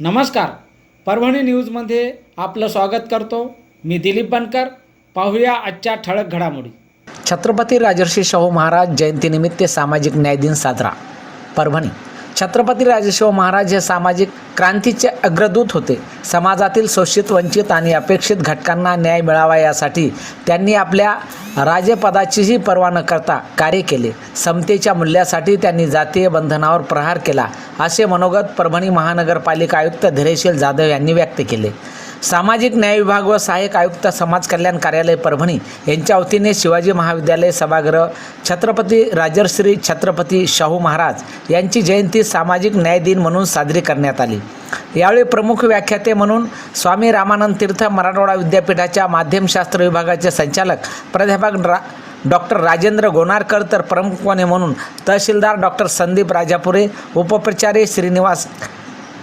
नमस्कार. परभणी न्यूजमध्ये आपलं स्वागत करतो. मी दिलीप बनकर. पाहूया आजच्या ठळक घडामोडी. छत्रपती राजर्षी शाहू महाराज जयंतीनिमित्त सामाजिक न्याय दिन साजरा. परभणी. छत्रपती राजेश्वर महाराज हे सामाजिक क्रांतीचे अग्रदूत होते. समाजातील शोषित वंचित आणि अपेक्षित घटकांना न्याय मिळावा यासाठी त्यांनी आपल्या राजेपदाचीही पर्वा न करता कार्य केले. समतेच्या मूल्यासाठी त्यांनी जातीय बंधनावर प्रहार केला असे मनोगत परभणी महानगरपालिका आयुक्त धीरेशील जाधव यांनी व्यक्त केले. सामाजिक न्याय विभाग व सहाय्यक आयुक्त समाज कल्याण कार्यालय परभणी यांच्या वतीने शिवाजी महाविद्यालय सभागृह छत्रपती राजर्श्री छत्रपती शाहू महाराज यांची जयंती सामाजिक न्याय दिन म्हणून साजरी करण्यात आली. यावेळी प्रमुख व्याख्याते म्हणून स्वामी रामानंद तीर्थ मराठवाडा विद्यापीठाच्या माध्यमशास्त्र विभागाचे संचालक प्राध्यापक रा डॉक्टर राजेंद्र गोनारकर तर प्रमुखपणे म्हणून तहसीलदार डॉक्टर संदीप राजापुरे उपप्रचारी श्रीनिवास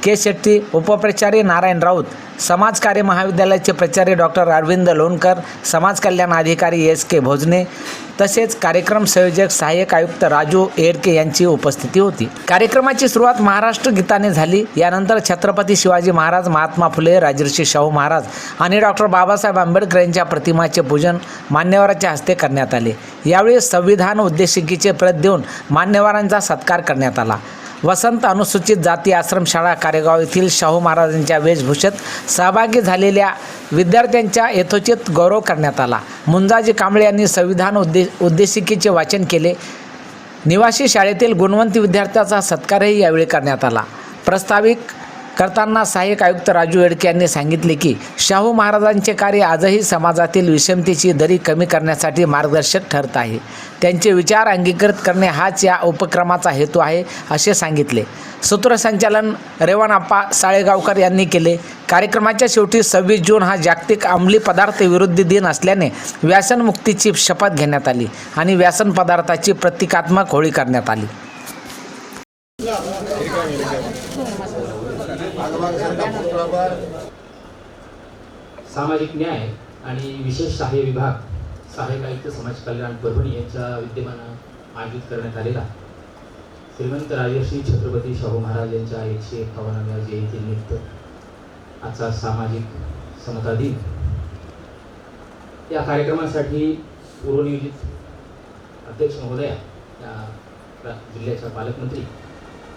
के शेट्टी उपप्रचारी नारायण राऊत समाजकार्य महाविद्यालयाचे प्राचार्य डॉक्टर अरविंद लोणकर समाज कल्याण अधिकारी एस के भोजने तसेच कार्यक्रम संयोजक सहाय्यक आयुक्त राजू एडके यांची उपस्थिती होती. कार्यक्रमाची सुरुवात महाराष्ट्र गीताने झाली. यानंतर छत्रपती शिवाजी महाराज महात्मा फुले राजर्षी शाहू महाराज आणि डॉक्टर बाबासाहेब आंबेडकर यांच्या प्रतिमाचे पूजन मान्यवरांच्या हस्ते करण्यात आले. यावेळी संविधान उद्देशिकेचे प्रत देऊन मान्यवरांचा सत्कार करण्यात आला. वसंत अनुसूचित जाती आश्रमशाळा कारेगाव येथील शाहू महाराजांच्या वेशभूषेत सहभागी झालेल्या विद्यार्थ्यांच्या यथोचित गौरव करण्यात आला. मुंजाजी कांबळे यांनी संविधान उद्दे उद्देशिकेचे वाचन केले. निवासी शाळेतील गुणवंत विद्यार्थ्याचा सत्कारही यावेळी करण्यात आला. प्रस्ताविक करताना सहाय्यक आयुक्त राजू एडके यांनी सांगितले की शाहू महाराजांचे कार्य आजही समाजातील विषमतेची दरी कमी करण्यासाठी मार्गदर्शक ठरत आहे. त्यांचे विचार अंगीकृत करणे हाच या उपक्रमाचा हेतू आहे असे सांगितले. सूत्रसंचालन रेवणाप्पा साळेगावकर यांनी केले. कार्यक्रमाच्या शेवटी सव्वीस जून हा जागतिक अंमली पदार्थ विरुद्ध दिन असल्याने व्यसनमुक्तीची शपथ घेण्यात आली आणि व्यसन पदार्थाची प्रतिकात्मक होळी करण्यात आली. सामाजिक न्याय आणि विशेष सहाय्य विभाग सहाय्यक आयुक्त समाज कल्याण परभणी यांच्या विद्यमानं आयोजित करण्यात आलेला. श्रीमंत राजर्षी छत्रपती शाहू महाराज यांच्या एकशे एकावन्नाव्या जयंतीनिमित्त आजचा सामाजिक समता दिन. या कार्यक्रमासाठी पूर्वनियोजित अध्यक्ष महोदया या जिल्ह्याच्या पालकमंत्री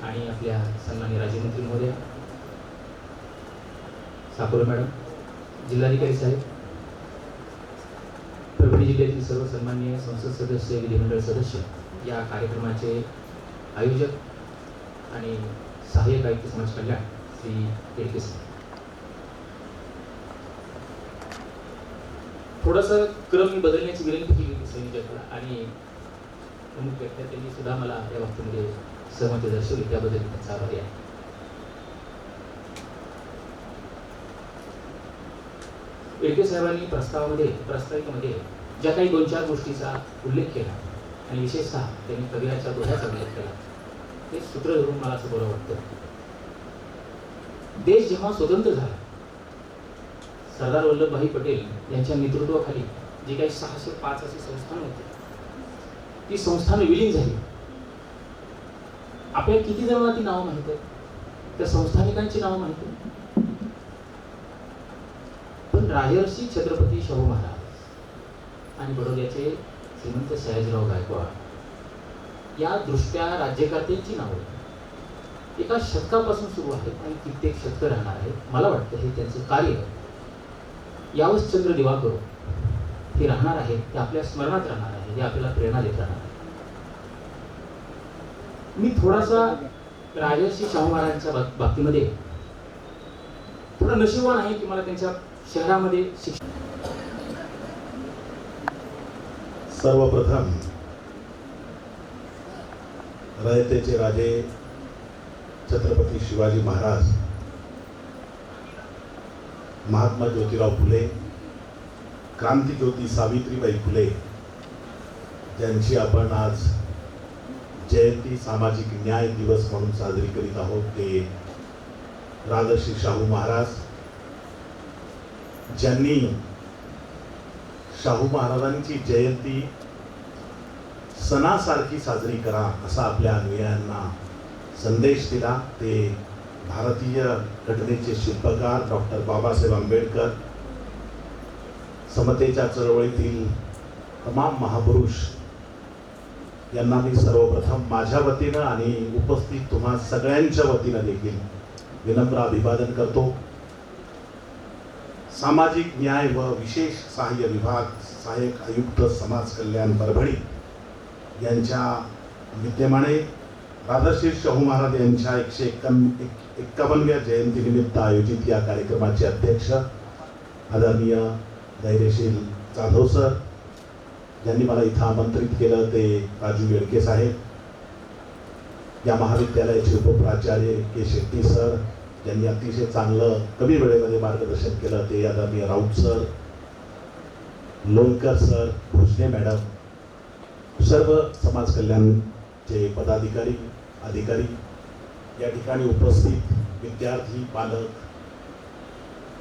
आणि आपल्या सन्मान्य राज्यमंत्री महोदया साकोरे मॅडम जिल्हाधिकारी साहेब परभणी जिल्ह्यातील सर्व सन्मान्य संसद सदस्य विधिमंडळ सदस्य या कार्यक्रमाचे आयोजक आणि सहाय्यक आयुक्त समाज कल्याण श्री केडके सर क्रम मी बदलण्याची विनंती केली होती संयोजकाला आणि प्रमुख व्यक्त्या त्यांनी सुद्धा मला या बाबतीमध्ये सहमती दर्शवली. त्याबद्दल त्यांचा आभारी आहे. एडके साहेबांनी प्रस्तावामध्ये प्रस्ताविकेमध्ये ज्या काही दोन चार गोष्टीचा उल्लेख केला आणि विशेषतः त्यांनी कबीराच्या दोह्याचा उल्लेख केला हे सूत्र धरून मला असं बरं वाटतं. देश जेव्हा स्वतंत्र झाला सरदार वल्लभभाई पटेल यांच्या नेतृत्वाखाली जे काही सहाशे पाच असे संस्थान होते ती संस्थान विलीन झाली. आपल्या किती जणांना ती नावं माहीत आहेत? त्या संस्थानिकांची नावं माहिती आहेत? राजर्षी छत्रपती शाहू महाराज आणि बडोद्याचे श्रीमंत सयाजीराव गायकवाड या दृष्ट्या राज्यकर्त्यांची नावं एका शतकापासून सुरू आहेत आणि कित्येक शतक राहणार आहेत. मला वाटतं हे त्यांचं कार्य यावश्चंद्र दिवाकर हे राहणार आहे ते आपल्या स्मरणात राहणार आहे हे आपल्याला प्रेरणा देत राहणार आहे मी थोडासा राजर्षी शाहू महाराजांच्या बाबतीमध्ये थोडं नशिबवान आहे की मला त्यांच्या शहरामध्ये शिक्षण सर्वप्रथम रयतेचे राजे छत्रपती शिवाजी महाराज महात्मा ज्योतिराव फुले क्रांतिज्योती सावित्रीबाई फुले ज्यांची आपण आज जयंती सामाजिक न्याय दिवस म्हणून साजरी करीत आहोत ते राजर्षी शाहू महाराज ज्यांनी शाहू महाराजांची जयंती सणासारखी साजरी करा असा आपल्या अनुयायांना संदेश दिला. ते भारतीय घटनेचे शिल्पकार डॉक्टर बाबासाहेब आंबेडकर समतेच्या चळवळीतील तमाम महापुरुष यांना मी सर्वप्रथम माझ्या वतीनं आणि उपस्थित तुम्हा सगळ्यांच्या वतीनं देखील विनम्र अभिवादन करतो. सामाजिक न्याय व विशेष सहाय्य विभाग सहाय्यक आयुक्त समाज कल्याण परभणी यांच्या विद्यमाने राधाश्री शाहू महाराज यांच्या एकशे एक्कावन्न एक- एक्कावन्नव्या जयंतीनिमित्त आयोजित या कार्यक्रमाचे अध्यक्ष आदरणीय धैर्यशील जाधव सर ज्यांनी मला इथं आमंत्रित केलं ते राजू येडके साहेब या महाविद्यालयाचे उपप्राचार्य के शेट्टी सर ज्यांनी अतिशय चांगलं कमी वेळेमध्ये मार्गदर्शन केलं ते आदरणीय Raut sir Lonkar sir Bhosale madam सर्व समाज कल्याणचे पदाधिकारी अधिकारी या ठिकाणी उपस्थित विद्यार्थी पालक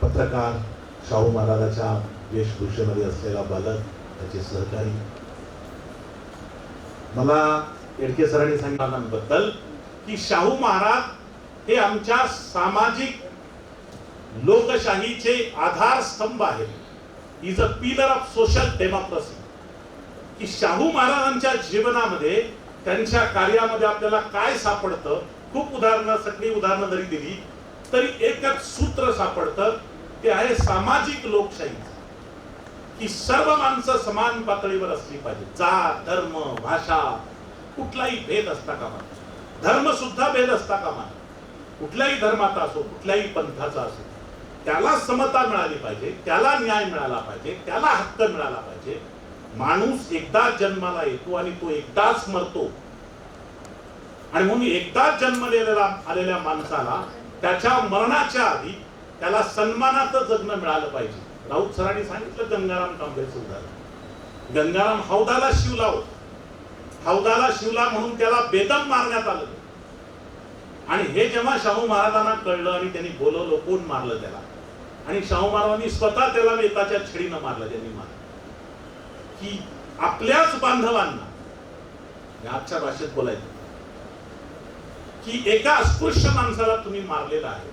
पत्रकार शाहू महाराजाच्या वेशभूषेमध्ये असलेला बालक त्याचे सहकारी. मला येडके सरांनी सांगितल्याबद्दल की शाहू महाराज हे आमच्या सामाजिक लोकशाहीचे आधारस्तंभ आहेत is a pillar of social democracy की शाहू महाराजांच्या जीवनामध्ये त्यांच्या कार्यामध्ये आपल्याला काय सापडतं? खूप उदाहरणं सगळी उदाहरणं जरी दिली तरी एकच सूत्र सापडतं. ते आहे सामाजिक लोकशाही. की सर्व माणसं समान पातळीवर असली पाहिजे. जात धर्म भाषा कुठलाही भेद असता कामा. धर्म सुद्धा भेद असता कामा. कुठल्याही धर्माचा असो कुठल्याही पंथाचा असो त्याला समता मिळाली पाहिजे त्याला न्याय मिळाला पाहिजे त्याला हक्क मिळाला पाहिजे. माणूस एकदाच जन्माला येतो आणि तो एकदाच मरतो. आणि म्हणून एकदाच जन्मलेल्या आलेल्या माणसाला त्याच्या मरणाच्या आधी त्याला सन्मानाचं जगणं मिळालं पाहिजे. राऊत सरांनी सांगितलं गंगाराम कांबळेचं उदाहरण गंगाराम हौदाला शिवला होता. हौदाला शिवला म्हणून त्याला बेदम मारण्यात आलं. आणि हे जेव्हा शाहू महाराजांना कळलं आणि त्यांनी बोलवलं कोण मारलं त्याला? आणि शाहू महाराजांनी स्वतः त्याला वेताच्या छडीनं मारलं त्यांनी मारलं. की आपल्याच बांधवांना या आजच्या भाषेत बोलायचं की एका अस्पृश्य माणसाला तुम्ही मारलेला आहे.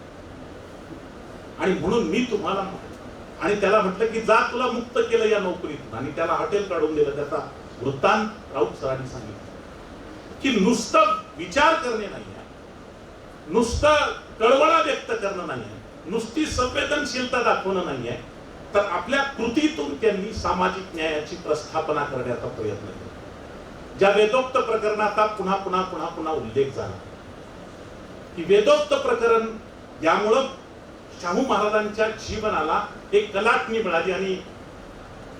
आणि म्हणून मी तुम्हाला आणि त्याला म्हटलं की जा तुला मुक्त केलं या नोकरीतून. आणि त्याला हॉटेल काढून दिलं त्याचा वृत्तांत राऊत सरांनी सांगितलं. की नुसतं विचार करणे नाही नुसतं कळवळा व्यक्त करणं नाही आहे नुसती संवेदनशीलता दाखवणं नाही आहे तर आपल्या कृतीतून त्यांनी सामाजिक न्यायाची प्रस्थापना करण्याचा प्रयत्न केला. ज्या वेदोक्त प्रकरणाचा पुन्हा पुन्हा पुन्हा पुन्हा उल्लेख झाला. की वेदोक्त प्रकरण यामुळं शाहू महाराजांच्या जीवनाला एक कलाटणी मिळाली आणि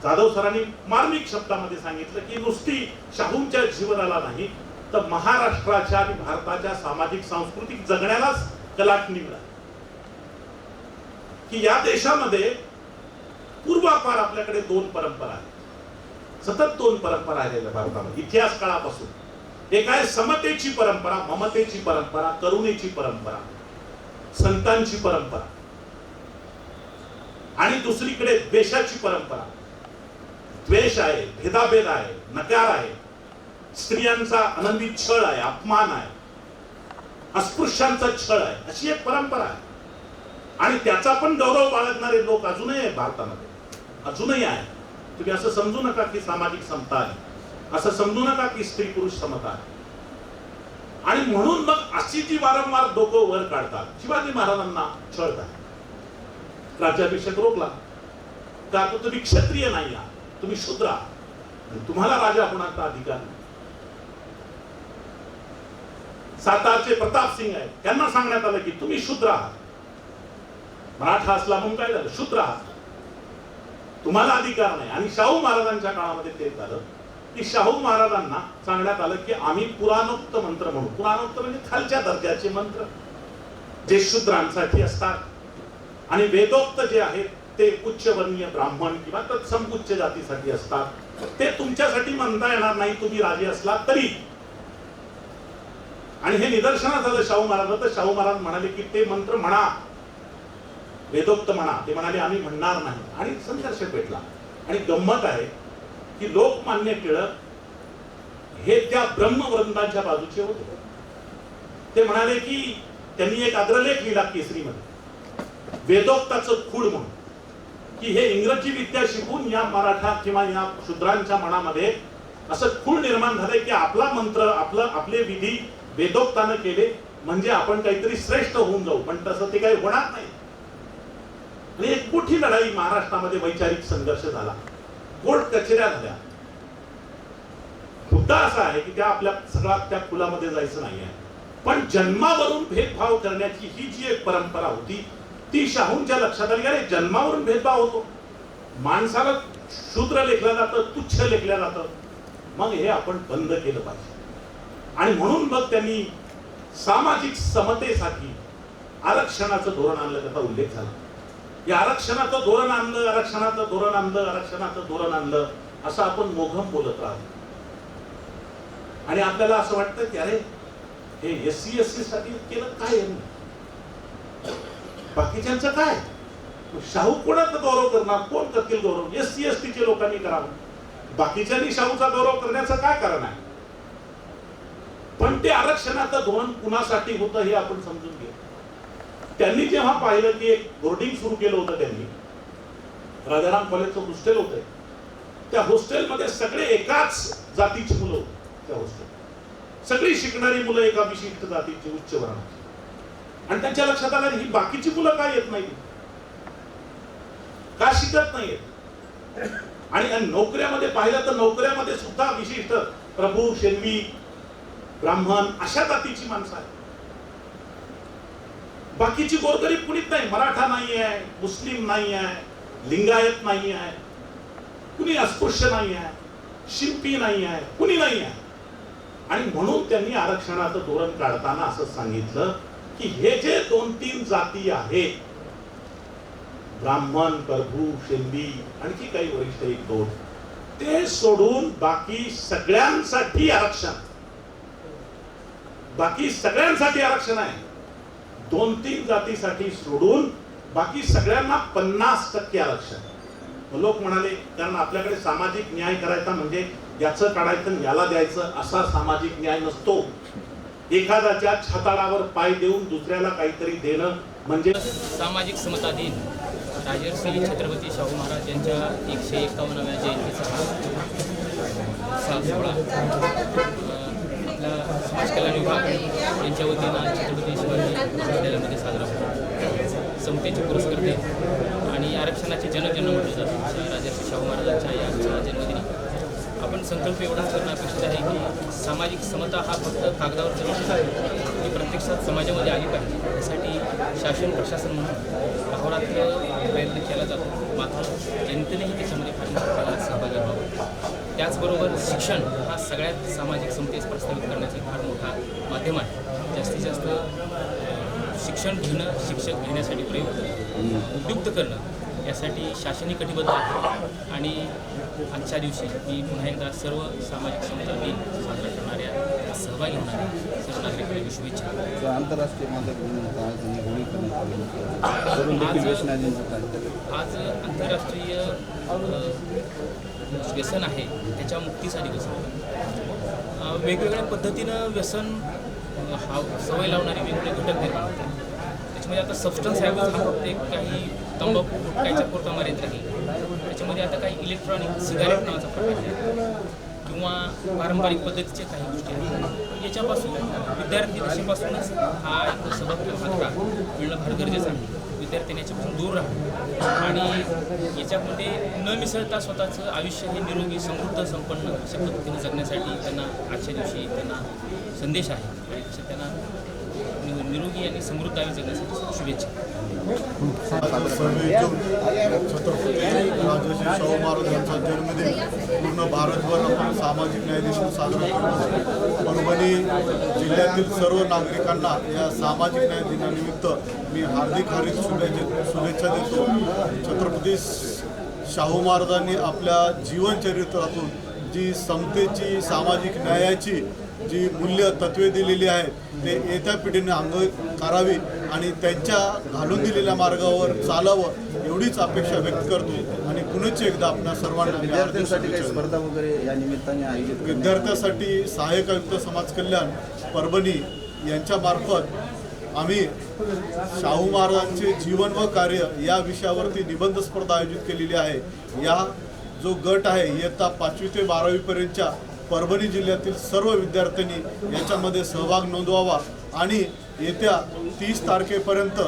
जाधव सरांनी मार्मिक शब्दामध्ये सांगितलं की नुसती शाहूंच्या जीवनाला नाही तर महाराष्ट्राच्या आणि भारताच्या सामाजिक सांस्कृतिक जगण्यालाच कलाटणी मिळाली की या देशामध्ये पूर्वापार आपल्याकडे दोन परंपरा आहेत. सतत दोन परंपरा आलेल्या भारतामध्ये. इतिहास काळापासून. एक आहे समतेची परंपरा ममतेची परंपरा करुणेची परंपरा संतांची परंपरा. आणि दुसरीकडे द्वेषाची परंपरा. द्वेष आहे भेदाभेद आहे नकार आहे. स्त्रियांचा आनंदी छळ आहे अपमान आहे अस्पृश्यांचा छळ आहे अशी एक परंपरा आहे. आणि त्याचा पण गौरव बाळगणारे लोक अजूनही आहे भारतामध्ये. अजूनही आहे तुम्ही असं समजू नका की सामाजिक समता आहे. असं समजू नका की स्त्री पुरुष समता आहे. आणि म्हणून मग अशी जी वारंवार डोकं वर काढतात शिवाजी महाराजांना छळतात राज्याभिषेक रोखला. का? तुम्ही क्षत्रिय नाही आहात. तुम्ही शूद्र आहात. तुम्हाला राजा होण्याचा अधिकार नाही. सातारचे प्रताप सिंग आहेत. त्यांना सांगण्यात आलं की तुम्ही शूद्र आहात. मराठा असला म्हणून काय झालं? शूद्र आहात. तुम्हाला अधिकार नाही. आणि शाहू महाराजांच्या काळामध्ये ते झालं की शाहू महाराजांना सांगण्यात आलं की आम्ही पुराणोक्त मंत्र म्हणू पुराणोक्त म्हणजे खालच्या दर्जाचे मंत्र जे शूद्रांसाठी असतात. आणि वेदोक्त जे आहेत ते उच्चवर्णीय ब्राह्मण किंवा तत्सम उच्च जातीसाठी असतात. ते तुमच्यासाठी म्हणता येणार नाही तुम्ही राजे असला तरी. आणि हे निदर्शनात आलं शाहू महाराज तर शाहू महाराज म्हणाले की ते मंत्र म्हणा. वेदोक्त म्हणा. ते म्हणाले आम्ही म्हणणार नाही. आणि संघर्ष पेटला. आणि गंमत आहे की लोकमान्य टिळक हे त्या ब्रह्मवृंदाच्या बाजूचे होते. ते म्हणाले की त्यांनी एक अग्रलेख लिहिला केसरीमध्ये. वेदोक्ताचं खूळ म्हणून. की हे इंग्रजी विद्या शिकून या मराठा किंवा या शूद्रांच्या मनामध्ये असं खूळ निर्माण झालंय की आपला मंत्र आपलं आपले विधी वेदोक्तानं केले म्हणजे आपण काहीतरी श्रेष्ठ होऊन जाऊ पण तसं ते काही होणार नाही. आणि एक मोठी लढाई महाराष्ट्रामध्ये वैचारिक संघर्ष झाला. कोर्ट कचेऱ्या झाल्या. मुद्दा असा आहे की त्या आपल्या सगळ्या त्या कुलामध्ये जायचं नाही आहे पण जन्मावरून भेदभाव करण्याची ही जी एक परंपरा होती ती शाहूंच्या लक्षात आली अरे जन्मावरून भेदभाव होतो. माणसाला शूद्र लेखलं जातं तुच्छ लेखलं जातं. मग हे आपण बंद केलं पाहिजे. आणि म्हणून मग त्यांनी सामाजिक समतेसाठी आरक्षणाचं धोरण आणलं त्याचा उल्लेख झाला. या आरक्षणाचं धोरण आणलं आरक्षणाचं धोरण आणलं आरक्षणाचं धोरण आणलं असं आपण मोघम बोलत राहतो आणि आपल्याला असं वाटतं की अरे हे एस सी एस सी साठी केलं काय यांनी बाकीच्यांचं काय? शाहू कोणाचा गौरव करणार? कोण करतील गौरव? एस सी एस टीचे लोकांनी करावं. बाकीच्यांनी शाहूचा गौरव करण्याचं काय कारण आहे? पण ते आरक्षणाचं धोरण कुणासाठी होतं हे आपण समजून घेऊ. त्यांनी जेव्हा पाहिलं की एक बोर्डिंग सुरू केलं होतं त्यांनी राजाराम कॉलेजचं हॉस्टेल होतं. त्या हॉस्टेलमध्ये सगळे एकाच जातीची मुलं होती त्या हॉस्टेल सगळी शिकणारी मुलं एका विशिष्ट जातीची उच्च वर्णाची. आणि त्यांच्या लक्षात आलं ही बाकीची मुलं काय येत नाही का शिकत नाहीयेत? आणि नोकऱ्यामध्ये पाहिलं तर नोकऱ्यामध्ये सुद्धा विशिष्ट प्रभू शेनवी ब्राह्मण अशा जातीची माणसं आहेत. बाकीची गोरगरीब कुणीच नाही. मराठा नाही आहे मुस्लिम नाही आहे लिंगायत नाही आहे कुणी अस्पृश्य नाही आहे शिंपी नाही आहे कुणी नाही आहे आणि म्हणून त्यांनी आरक्षणाचं धोरण काढताना असं सांगितलं की हे जे दोन तीन जाती आहेत ब्राह्मण प्रभू शेंबी आणखी काही वरिष्ठ एक दोन ते सोडून बाकी सगळ्यांसाठी आरक्षण. बाकी सगळ्यांसाठी आरक्षण आहे. दोन तीन जातीसाठी सोडून बाकी सगळ्यांना पन्नास टक्के आरक्षण. लोक म्हणाले कारण आपल्याकडे सामाजिक न्याय करायचा म्हणजे याचं काढायचं याला द्यायचं असा सामाजिक न्याय नसतो. एखाद्याच्या छाताडावर पाय देऊन दुसऱ्याला काहीतरी देणं म्हणजे सामाजिक समता दिन. राजर्षी छत्रपती शाहू महाराज यांच्या एकशे एकावन्नाव्या जयंतीचा हा सोहळा आपला समाज विभाग यांच्या वतीनं आज छत्रपती शिवाजी महाविद्यालयामध्ये साजरा होतो. समतेचे पुरस्कर्ते आणि आरक्षणाचे जनजन म्हटलं जातं राजर्षी शाहू महाराजांच्या या जन्मदिनी. आपण संकल्प एवढाच करणं अपेक्षित आहे की सामाजिक समता हा फक्त कागदावर जरूर आहे ती प्रत्यक्षात समाजामध्ये आली पाहिजे. यासाठी शासन प्रशासन म्हणून अहोरात्र प्रयत्न केला जातो. मात्र जनतेनेही त्याच्यामध्ये फार मोठ्या सहभागी व्हावं. त्याचबरोबर शिक्षण हा सगळ्यात सामाजिक समतेस प्रस्थापित करण्याचा फार मोठा माध्यम आहे. जास्तीत जास्त शिक्षण घेणं शिक्षक घेण्यासाठी प्रयोग उपयुक्त करणं यासाठी शासनही कटिबद्ध आहे. आणि आजच्या दिवशी मी पुन्हा एकदा सर्व सामाजिक समता दिन साजरा करणाऱ्या सहभागी होणाऱ्या सर्व नागरिकांना शुभेच्छा आंतरराष्ट्रीय आज आज आंतरराष्ट्रीय व्यसन आहे त्याच्या मुक्तीसाठी कसं वेगवेगळ्या पद्धतीनं व्यसन हा सवय लावणारे वेगवेगळे घटक निर्माण होतात. त्याच्यामध्ये आता सबस्टन्स ॲबूज हा फक्त एक काही तंबाखू गुटखाच्या पुरता मर्यादित राहील. त्याच्यामध्ये आता काही इलेक्ट्रॉनिक सिगारेट नावाचा प्रकार आहे. किंवा पारंपरिक पद्धतीचे काही गोष्टी आहेत. याच्यापासून विद्यार्थी दशेपासूनच हा एक सबक मिळणं फार गरजेचं आहे. विद्यार्थ्यांनी याच्यापासून दूर राहणं आणि याच्यामध्ये न मिसळता स्वतःचं आयुष्य हे निरोगी समृद्ध संपन्न अशा पद्धतीने जगण्यासाठी त्यांना आजच्या दिवशी त्यांना संदेश आहे. आणि त्यांना निरोगी आणि समृद्ध जगण्यासाठी शुभेच्छा छत्रपती शाहू महाराज यांचा जन्मदिन पूर्ण भारतभर आपण सामाजिक न्याय दिन साजरा करतो परभणी जिल्ह्यातील सर्व नागरिकांना या सामाजिक न्याय दिनानिमित्त मी हार्दिक हार्दिक शुभेच्छा. शुभेच्छा. देतो छत्रपती शाहू महाराजांनी आपल्या जीवनचरित्रातून जी समतेची सामाजिक न्यायाची जी मूल्य तत्वे दिलेली आहेत ते येत्या पिढीने अंग करावी आणि त्यांच्या घालून दिलेल्या मार्गावर चालावं एवढीच अपेक्षा व्यक्त करतो. आणि पुनश्च एकदा आपल्या सर्वांना विद्यार्थ्यांसाठी स्पर्धा वगैरे या निमित्ताने आयोजित विद्यार्थ्यासाठी सहाय्यक आयुक्त समाज कल्याण परभणी यांच्या मार्फत आम्ही शाहू महाराजांचे जीवन व कार्य या विषयावरती निबंध स्पर्धा आयोजित केलेली आहे. या जो गट आहे इयत्ता पाचवी ते बारावीपर्यंतच्या परभणी जिल्ह्यातील सर्व विद्यार्थ्यांनी याच्यामध्ये सहभाग नोंदवावा आणि येत्या तीस तारखेपर्यंत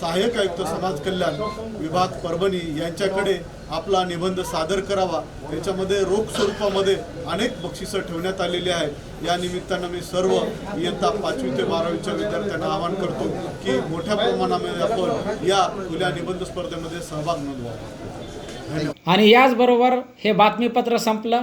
सहाय्यक आयुक्त समाज कल्याण विभाग परभणी यांच्याकडे आपला निबंध सादर करावा. त्याच्यामध्ये रोख स्वरूपामध्ये अनेक बक्षिसं ठेवण्यात आलेली आहेत या निमित्तानं मी सर्व इयत्ता पाचवी ते बारावीच्या विद्यार्थ्यांना आवाहन करतो की मोठ्या प्रमाणामध्ये आपण या खुल्या निबंध स्पर्धेमध्ये सहभाग नोंदवावा. आणि याचबरोबर हे बातमीपत्र संपलं.